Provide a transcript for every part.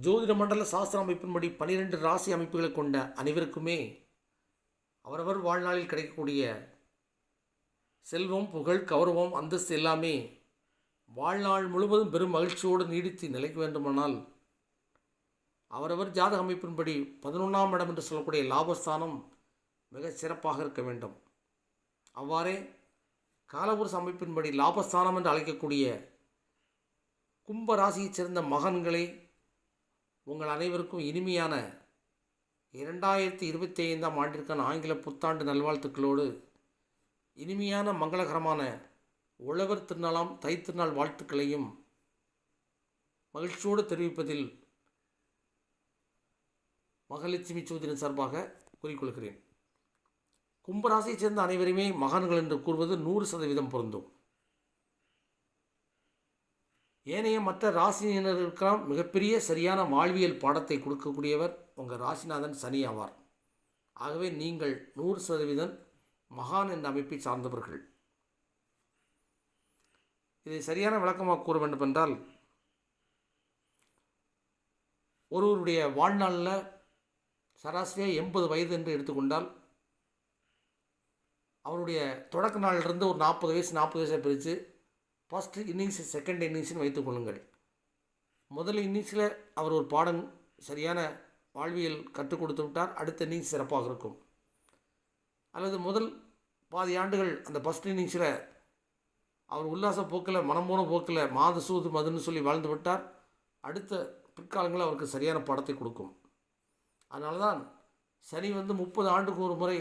ஜோதிட மண்டல சாஸ்திர அமைப்பின்படி பனிரெண்டு ராசி அமைப்புகளை கொண்ட அனைவருக்குமே அவரவர் வாழ்நாளில் கிடைக்கக்கூடிய செல்வம் புகழ் கௌரவம் அந்தஸ்து எல்லாமே வாழ்நாள் முழுவதும் பெரும் மகிழ்ச்சியோடு நீடித்து நிலைக்க வேண்டுமானால் அவரவர் ஜாதக அமைப்பின்படி பதினொன்றாம் இடம் என்று சொல்லக்கூடிய லாபஸ்தானம் மிக சிறப்பாக இருக்க வேண்டும். அவ்வாறே காலபுருஷ அமைப்பின்படி லாபஸ்தானம் என்று அழைக்கக்கூடிய கும்ப ராசியைச் சேர்ந்த மகன்களை உங்கள் அனைவருக்கும் இனிமையான இரண்டாயிரத்தி இருபத்தி ஐந்தாம் ஆண்டிற்கான ஆங்கில புத்தாண்டு நல்வாழ்த்துக்களோடு இனிமையான மங்களகரமான உழவர் திருநாளாம் தைத்திருநாள் வாழ்த்துக்களையும் மகிழ்ச்சியோடு தெரிவிப்பதில் மகலட்சுமி சோதரின் சார்பாக கூறிக்கொள்கிறேன். கும்பராசியைச் சேர்ந்த அனைவருமே மகான்கள் என்று கூறுவது நூறு சதவீதம் பொருந்தும். ஏனைய மற்ற ராசியினருக்கெல்லாம் மிகப்பெரிய சரியான வாழ்வியல் பாடத்தை கொடுக்கக்கூடியவர் உங்கள் ராசிநாதன் சனி ஆவார். ஆகவே நீங்கள் நூறு சதவீதம் மகான் என்ற அமைப்பை சார்ந்தவர்கள். இதை சரியான விளக்கமாக கூற வேண்டும் என்றால் ஒருவருடைய வாழ்நாளில் சராசரியாக எண்பது வயது என்று எடுத்துக்கொண்டால் அவருடைய தொடக்க நாளிலிருந்து ஒரு நாற்பது வயசு நாற்பது வயசை பிரித்து ஃபஸ்ட் இன்னிங்ஸ் செகண்ட் இன்னிங்ஸ்னு வைத்துக்கொள்ளுங்கள் முதல் இன்னிங்ஸில் அவர் ஒரு பாடம் சரியான வாழ்வியல் கற்றுக் கொடுத்து விட்டார். அடுத்த இன்னிங்ஸ் சிறப்பாக இருக்கும். அல்லது முதல் பாதி ஆண்டுகள் அந்த ஃபஸ்ட் இன்னிங்ஸில் அவர் உல்லாச போக்கில் மனமோன போக்கில் மாது சூது மதுன்னு சொல்லி வாழ்ந்து விட்டார். அடுத்த பிற்காலங்களில் அவருக்கு சரியான படத்தை கொடுக்கும். அதனால தான் சனி வந்து முப்பது ஆண்டுக்கு ஒரு முறை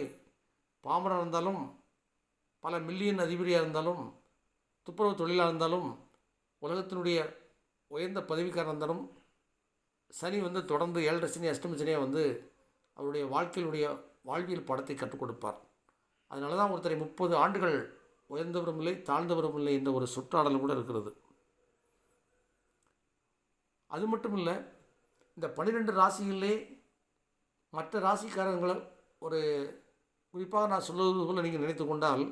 பாமரன் இருந்தாலும் பல மில்லியன் அதிபதியாக இருந்தாலும் துப்புரவு தொழிலாக இருந்தாலும் உலகத்தினுடைய உயர்ந்த பதவிக்காரர் இருந்தாலும் சனி வந்து தொடர்ந்து ஏழரை சனி அஷ்டம சனியாக வந்து அவருடைய வாழ்க்கையினுடைய வாழ்வியல் படத்தை கற்றுக் கொடுப்பார். அதனால தான் ஒருத்தரை முப்பது ஆண்டுகள் உயர்ந்தவரும் இல்லை தாழ்ந்தவரும் இல்லை என்ற ஒரு சுற்றாடல் கூட இருக்கிறது. அது மட்டும் இல்லை இந்த பன்னிரெண்டு ராசிகளிலே மற்ற ராசிக்காரங்களை ஒரு குறிப்பாக நான் சொல்வது போல் நீங்கள் நினைத்து கொண்டால்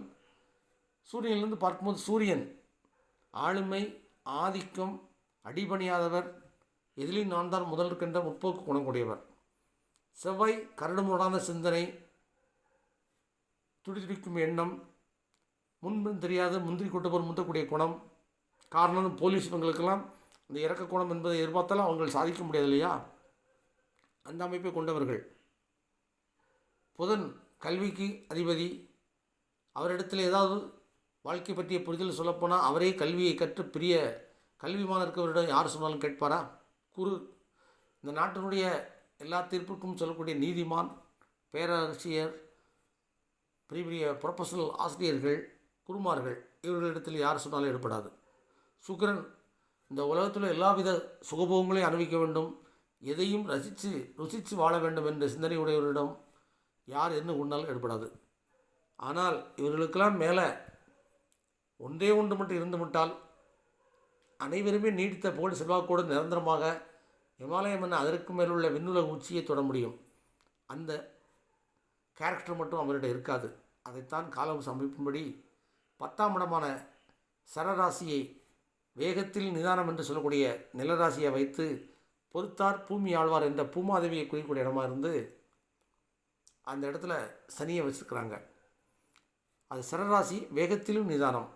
சூரியனிலிருந்து பார்க்கும்போது சூரியன். ஆளுமை ஆதிக்கம் அடிபணியாதவர். எதிலும் நான் தான் முதல் இருக்கின்ற முற்போக்கு குணமுடையவர் செவ்வாய் கரடுமுரடான சிந்தனை. துடிதுடிக்கும் எண்ணம். முன்பின் தெரியாத முந்திரி கொண்டு போல் முந்தக்கூடிய குணம். காரணம் போலீஸ் இவங்களுக்கெல்லாம் இந்த இறக்க குணம் என்பதை எதிர்பார்த்தாலும் அவங்கள் சாதிக்க முடியாது இல்லையா? அந்த அமைப்பை கொண்டவர்கள். புதன் கல்விக்கு அதிபதி. அவரிடத்தில் ஏதாவது வாழ்க்கை பற்றிய புரிதல் சொல்லப்போனால் அவரே கல்வியை கற்று பெரிய கல்விமான இருக்கவரிடம் யார் சொன்னாலும் கேட்பாரா? குரு இந்த நாட்டினுடைய எல்லா தீர்ப்புக்கும் சொல்லக்கூடிய நீதிமான் பேரரசியர் பெரிய பெரிய ப்ரொஃபஷனல் ஆசிரியர்கள் குருமார்கள் இவர்களிடத்தில் யார் சொன்னாலும் ஏற்படாது. சுக்கிரன் இந்த உலகத்தில் எல்லாவித சுகபோகங்களையும் அனுபவிக்க வேண்டும். எதையும் ரசித்து ருசித்து வாழ வேண்டும் என்ற சிந்தனை உடையவரிடம் யார் என்ன கொண்டாலும் ஏற்படாது. ஆனால் இவர்களுக்கெல்லாம் மேலே ஒன்றே ஒன்று மட்டும் இருந்து விட்டால் அனைவருமே நீடித்த புகழ் செல்வாக்கோடு நிரந்தரமாக இமாலயம் என அதற்கு மேலுள்ள விண்ணுலக உச்சியை தொட முடியும். அந்த கேரக்டர் மட்டும் அவரிடம் இருக்காது. அதைத்தான் காலம் சமைப்பும்படி பத்தாம் இடமான சரராசியை வேகத்தில் நிதானம் என்று சொல்லக்கூடிய நிலராசியை வைத்து பொறுத்தார் பூமி ஆழ்வார் என்ற பூமாதேவியை குறிக்கக்கூடிய இடமா இருந்து அந்த இடத்துல சனியை வச்சுருக்கிறாங்க. அது சரராசி வேகத்திலும் நிதானம்.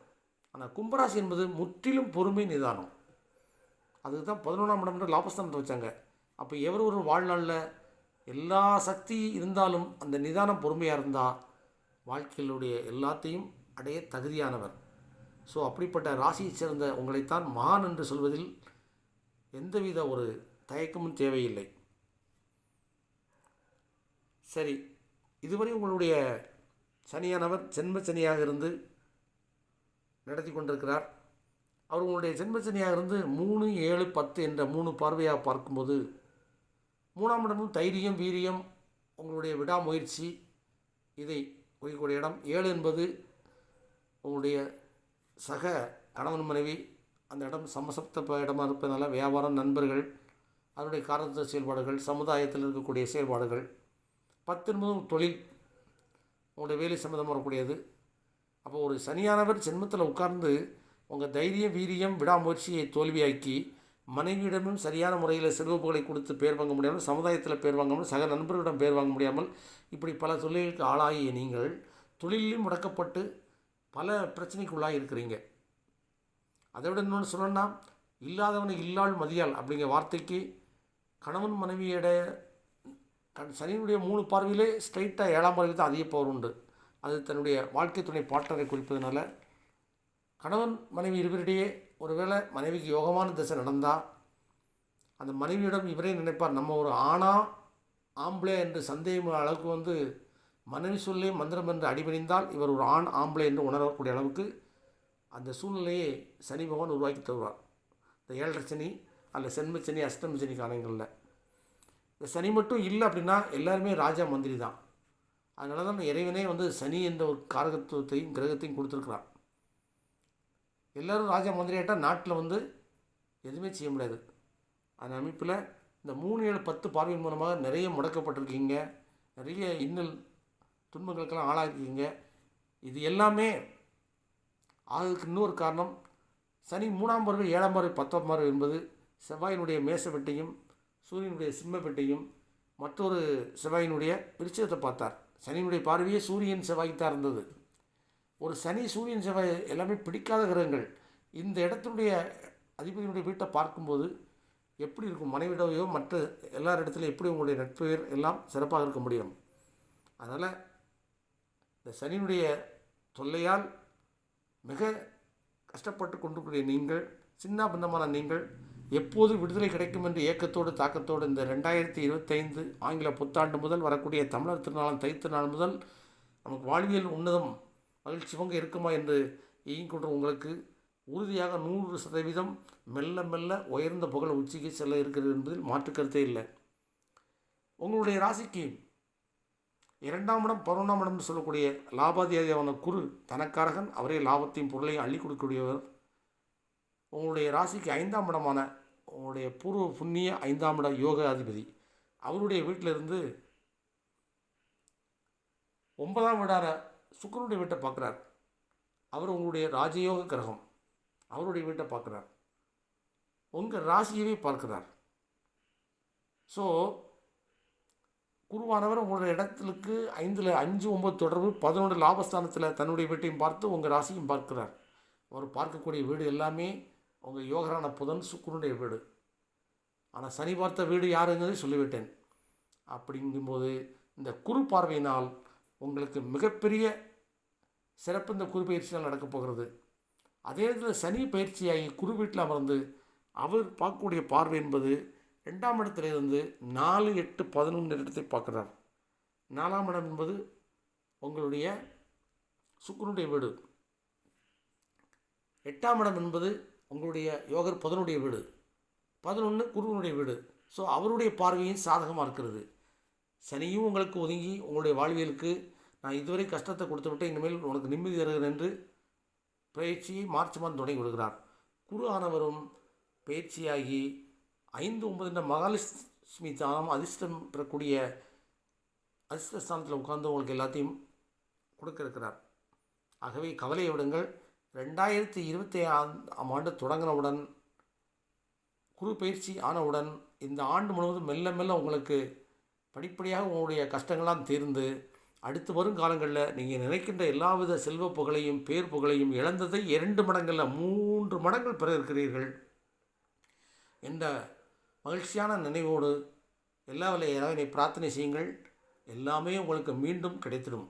ஆனால் கும்பராசி என்பது முற்றிலும் பொறுமை நிதானம். அதுக்கு தான் பதினொன்றாம் இடம்ன்ற லாபஸ்தானத்தை வச்சாங்க. அப்போ எவர் ஒரு வாழ்நாளில் எல்லா சக்தி இருந்தாலும் அந்த நிதானம் பொறுமையாக இருந்தால் வாழ்க்கையிலுடைய எல்லாத்தையும் அடைய தகுதியானவர். ஸோ அப்படிப்பட்ட ராசியைச் சேர்ந்த உங்களைத்தான் மகான் என்று சொல்வதில் எந்தவித ஒரு தயக்கமும் தேவையில்லை. சரி இதுவரை உங்களுடைய சனியானவர் ஜென்ம சனியாக இருந்து நடத்தி கொண்டிருக்கிறார். அவர் உங்களுடைய ஜென்ம இருந்து மூணு ஏழு பத்து என்ற மூணு பார்வையாக பார்க்கும்போது மூணாம் இடமும் தைரியம் வீரியம் உங்களுடைய விடாமுயற்சி இதை குறிக்கக்கூடிய இடம். ஏழு என்பது உங்களுடைய சக கணவன் மனைவி அந்த இடம் சமசப்த இடமாக இருப்பதனால வியாபாரம் நண்பர்கள் அதனுடைய காரணத்த செயல்பாடுகள் சமுதாயத்தில் இருக்கக்கூடிய செயல்பாடுகள். பத்து என்பதும் தொழில் உங்களுடைய வேலை சம்மந்தம் வரக்கூடியது அப்போ ஒரு சனியானவர் ஜென்மத்தில் உட்கார்ந்து உங்கள் தைரியம் வீரியம் விடாமுயற்சியை தோல்வியாக்கி மனைவியிடமும் சரியான முறையில் செல்வப்புகளை கொடுத்து பேர் வாங்க முடியாமல் சமுதாயத்தில் பேர் வாங்க சக நண்பர்களிடம் பேர் வாங்க முடியாமல் இப்படி பல தொழிலுக்கு ஆளாகிய நீங்கள் தொழிலையும் முடக்கப்பட்டு பல பிரச்சனைக்குள்ளாக இருக்கிறீங்க. அதை விட இன்னொன்று சொல்லணும்னா இல்லாதவனை இல்லாள் மதியால் அப்படிங்கிற வார்த்தைக்கு கணவன் மனைவியோட கண் சனியினுடைய மூணு பார்வையிலே ஸ்ட்ரைட்டாக ஏழாம் பார்வையில் தான் அதிக பவர் உண்டு. அது தன்னுடைய வாழ்க்கை துணை பாட்டரை குறிப்பதனால கணவன் மனைவி இருவரிடையே ஒருவேளை மனைவிக்கு யோகமான திசை நடந்தால் அந்த மனைவியிடம் இவரே நினைப்பார் நம்ம ஒரு ஆணா ஆம்பளை என்று சந்தேகம் அளவுக்கு வந்து மனைவி சொல்லே மந்திரம் என்று அடிபணிந்தால் இவர் ஒரு ஆண் ஆம்பளை என்று உணரக்கூடிய அளவுக்கு அந்த சூழ்நிலையை சனி பகவான் உருவாக்கி தருவார். இந்த ஏழரை சனி அல்ல சென்ம சனி அஷ்டம சனி காலங்களில். இந்த சனி மட்டும் இல்லை அப்படின்னா எல்லாருமே ராஜா மந்திரி தான். அதனால தான் இறைவனே வந்து சனி என்ற ஒரு காரகத்துவத்தையும் கிரகத்தையும் கொடுத்துருக்குறான். எல்லோரும் ராஜா மந்திரியாட்டால் நாட்டில் வந்து எதுவுமே செய்ய முடியாது. அந்த அமைப்பில் இந்த மூணு ஏழு பத்து பார்வையின் மூலமாக நிறைய முடக்கப்பட்டிருக்கீங்க. நிறைய இன்னல் துன்பங்களுக்கெல்லாம் ஆளாகிருக்கீங்க இது எல்லாமே அதுக்கு இன்னொரு காரணம் சனி மூணாம் பார்வை ஏழாம் பார்வை பத்தாம் பார்வை என்பது செவ்வாயினுடைய மேசப்பெட்டையும் சூரியனுடைய சிம்மப்பெட்டையும் மற்றொரு செவ்வாயினுடைய விருச்சத்தை பார்த்தார். சனியினுடைய பார்வையே சூரியன் செவ்வாய்த்தான் இருந்தது. ஒரு சனி சூரியன் செவ்வாய் எல்லாமே பிடிக்காத கிரகங்கள். இந்த இடத்தினுடைய அதிபதியினுடைய வீட்டை பார்க்கும்போது எப்படி இருக்கும்? மனைவிடவையோ மற்ற எல்லார் இடத்துலையும் எப்படி உங்களுடைய நட்பெயர் எல்லாம் சிறப்பாக இருக்க முடியும்? அதனால் இந்த சனியினுடைய தொல்லையால் மிக கஷ்டப்பட்டு கொண்டுக்கூடிய நீங்கள் சின்ன பின்னமான நீங்கள் எப்போது விடுதலை கிடைக்கும் என்ற ஏக்கத்தோடு தாக்கத்தோடு இந்த ரெண்டாயிரத்தி இருபத்தைந்து ஆங்கில புத்தாண்டு முதல் வரக்கூடிய தமிழர் திருநாளாம் தை திருநாள் முதல் நமக்கு வாழ்வியல் உன்னதம் மகிழ்ச்சி பங்கு இருக்குமா என்று இயங்கிக்கொண்ட உங்களுக்கு உறுதியாக நூறு சதவீதம் மெல்ல மெல்ல உயர்ந்த புகழ் உச்சிக்கு செல்ல இருக்கிறது என்பதில் மாற்று கருத்தே இல்லை. உங்களுடைய ராசிக்கு இரண்டாம் இடம் பதினொன்றாம் இடம்னு சொல்லக்கூடிய லாபாதியாதியான குரு தனக்காரகன் அவரே லாபத்தையும் பொருளையும் அள்ளி கொடுக்கக்கூடியவர். உங்களுடைய ராசிக்கு ஐந்தாம் இடமான உங்களுடைய பூர்வ புண்ணிய ஐந்தாம் இட யோக அதிபதி அவருடைய வீட்டிலிருந்து ஒன்பதாம் வீடார சுக்கரனுடைய வீட்டை பார்க்குறார். அவர் உங்களுடைய ராஜயோக கிரகம். அவருடைய வீட்டை பார்க்குறார். உங்கள் ராசியவே பார்க்கிறார். ஸோ குருவானவர் உங்களுடைய இடத்துக்கு ஐந்தில் அஞ்சு ஒம்பது தொடர்பு பதினொன்று லாபஸ்தானத்தில் தன்னுடைய வீட்டையும் பார்த்து உங்கள் ராசியும் பார்க்கிறார். அவர் பார்க்கக்கூடிய வீடு எல்லாமே உங்கள் யோகரான புதன் சுக்குருடைய வீடு. ஆனால் சனி பார்த்த வீடு யாருங்கிறதை சொல்லிவிட்டேன். அப்படிங்கும்போது இந்த குரு பார்வையினால் உங்களுக்கு மிகப்பெரிய சிறப்பு இந்த குரு பயிற்சியால் நடக்கப் போகிறது. அதே நேரத்தில் சனி பயிற்சியாகி குரு வீட்டில் அமர்ந்து அவர் பார்க்கக்கூடிய பார்வை என்பது ரெண்டாம் இடத்திலிருந்து நாலு எட்டு பதினொன்று இடத்தை பார்க்குறார். நாலாம் இடம் என்பது உங்களுடைய சுக்கரனுடைய வீடு. எட்டாம் இடம் என்பது உங்களுடைய யோகர் புதனுடைய வீடு. பதினொன்று குருவனுடைய வீடு. ஸோ அவருடைய பார்வையும் சாதகமாக இருக்கிறது. சனியும் உங்களுக்கு ஒதுங்கி உங்களுடைய வாழ்வியலுக்கு நான் இதுவரை கஷ்டத்தை கொடுத்து விட்டு இனிமேல் உனக்கு நிம்மதி தருகிறேன் என்று பயிற்சியை மார்ச் மாதம் தொடங்கி விடுகிறார். குரு ஆனவரும் பயிற்சியாகி ஐந்து ஒன்பது என்ற மகாலட்சுமி தானம் அதிர்ஷ்டம் பெறக்கூடிய அதிர்ஷ்டஸ்தானத்தில் உட்கார்ந்து உங்களுக்கு எல்லாத்தையும் கொடுக்க இருக்கிறார். ஆகவே கவலையை விடுங்கள். ரெண்டாயிரத்தி இருபத்தி ஆம் ஆண்டு தொடங்கினவுடன் குரு பயிற்சி ஆனவுடன் இந்த ஆண்டு முழுவதும் மெல்ல மெல்ல உங்களுக்கு படிப்படியாக உங்களுடைய கஷ்டங்கள்லாம் தீர்ந்து அடுத்து வரும் காலங்களில் நீங்கள் நினைக்கின்ற எல்லாவித செல்வ புகழையும் பேர் புகழையும் இழந்ததை இரண்டு மடங்களில் மூன்று மடங்கள் பெற இருக்கிறீர்கள். என்ற மகிழ்ச்சியான நினைவோடு எல்லா வல்ல இறைவனை பிரார்த்தனை செய்யுங்கள். எல்லாமே உங்களுக்கு மீண்டும் கிடைத்திடும்.